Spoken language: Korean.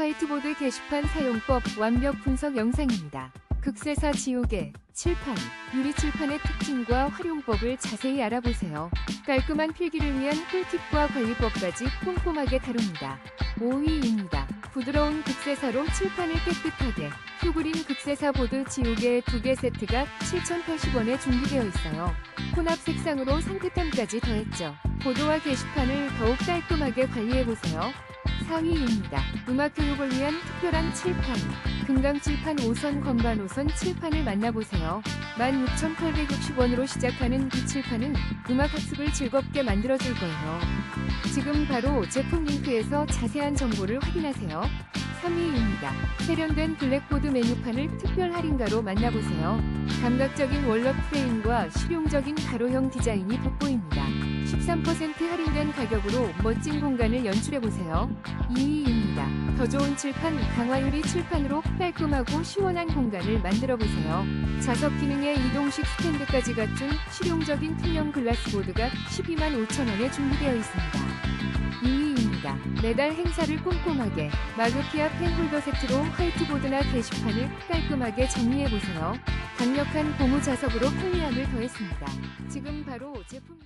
화이트보드 게시판 사용법 완벽 분석 영상입니다. 극세사 지우개, 칠판, 유리칠판의 특징과 활용법을 자세히 알아보세요. 깔끔한 필기를 위한 꿀팁과 관리법까지 꼼꼼하게 다룹니다. 5위입니다. 부드러운 극세사로 칠판을 깨끗하게 휴그린 극세사 보드 지우개 2개 세트가 7,080원에 준비되어 있어요. 혼합 색상으로 상쾌함까지 더했죠. 보드와 게시판을 더욱 깔끔하게 관리해보세요. 4위입니다. 음악 교육을 위한 특별한 칠판. 금강 칠판 5선 건반 5선 칠판을 만나보세요. 16,860원으로 시작하는 이 칠판은 음악 학습을 즐겁게 만들어줄 거예요. 지금 바로 제품 링크에서 자세한 정보를 확인하세요. 3위입니다. 세련된 블랙보드 메뉴판을 특별 할인가로 만나보세요. 감각적인 월럭 프레임과 실용적인 가로형 디자인이 돋보입니다. 13% 할인된 가격으로 멋진 공간을 연출해보세요. 2위입니다. 더 좋은 칠판, 강화유리 칠판으로 깔끔하고 시원한 공간을 만들어보세요. 자석 기능에 이동식 스탠드까지 갖춘 실용적인 투명 글라스 보드가 12만 5천원에 준비되어 있습니다. 2위입니다. 매달 행사를 꼼꼼하게 마그피아 펜홀더 세트로 화이트보드나 게시판을 깔끔하게 정리해보세요. 강력한 고무 자석으로 편리함을 더했습니다. 지금 바로 제품